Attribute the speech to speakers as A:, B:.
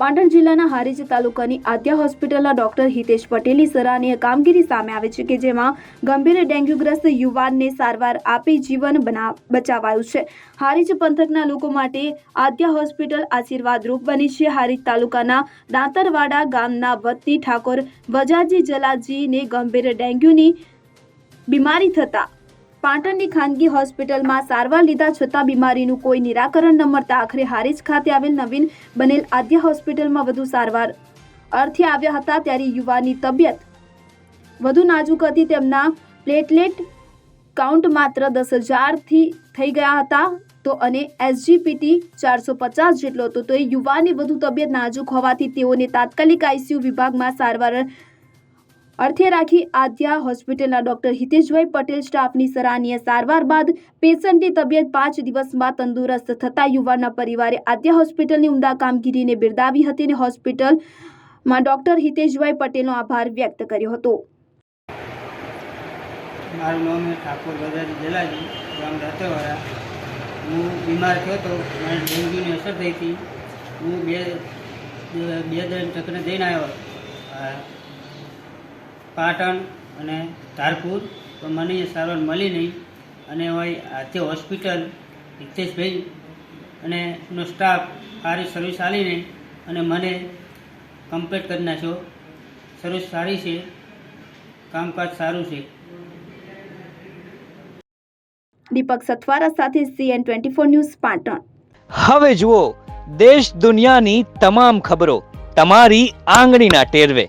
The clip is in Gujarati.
A: પાટણ જિલ્લાના હારીજ તાલુકાની આદ્યા હોસ્પિટલના ડોક્ટર હિતેશ પટેલની સરાહનીય કામગીરી સામે આવે છે કે જેમાં ગંભીર ડેન્ગ્યુગ્રસ્ત યુવાનને સારવાર આપી જીવન બચાવાયું છે. હારીજ પંથકના લોકો માટે આદ્યા હોસ્પિટલ આશીર્વાદરૂપ બની છે. હારીજ તાલુકાના દાંતરવાડા ગામના વતની ઠાકોર વજાજી જલાજીને ગંભીર ડેન્ગ્યુની બીમારી થતા પાટણની ખાનગી હોસ્પિટલમાં સારવાર લીધા છતાં બીમારીનું કોઈ નિરાકરણ ન મળતા આખરે હારીજ ખાતે આવેલ નવીન બનેલ આદ્ય હોસ્પિટલમાં વધુ સારવાર અર્થે આવ્યા હતા ત્યારે યુવાની તબિયત વધુ નાજુક હતી. તેમના પ્લેટલેટ કાઉન્ટ માત્ર દસ હજારથી થઈ ગયા હતા તો અને એસજીપીટી ચારસો પચાસ જેટલો હતો. તો એ યુવાની વધુ તબિયત નાજુક હોવાથી તેઓને તાત્કાલિક આઈસીયુ વિભાગમાં સારવાર અર્થે રાખી આદ્યા હોસ્પિટલના ડોક્ટર હિતેશભાઈ પટેલ સ્ટાફની સરાહનીય સારવાર બાદ પેશન્ટની તબિયત પાંચ દિવસમાં તંદુરસ્ત થતા યુવાનના પરિવારે આદ્યા હોસ્પિટલની ઉમદા કામગીરીને બિરદાવી હતી અને હોસ્પિટલમાં ડોક્ટર હિતેશભાઈ પટેલનો આભાર વ્યક્ત કર્યો હતો.
B: મારું નામ ઠાકોર ગજાજી જલાજી, ગામ દાંતેવાડા હું બીમાર થયો હતો મને ડેન્ગ્યુની અસર થઈ હતી. હું બે બે દન ચક્ર જઈને આવ્યો. પાટણ અને ધારપુર. તો મને એ સારવાર મળી નહીં. અને હોય આજે હોસ્પિટલ હિતેશભાઈ અને એનો સ્ટાફ સારી સર્વિસ આલી નહીં અને મને કમ્પ્લીટ કરી નાખ્યો. સર્વિસ સારી છે. કામકાજ સારું છે.
A: દીપક સથવારા સાથે CN twenty four news Patan.
C: હવે જુઓ દેશ દુનિયાની તમામ ખબરો તમારી આંગળીના ટેરવે.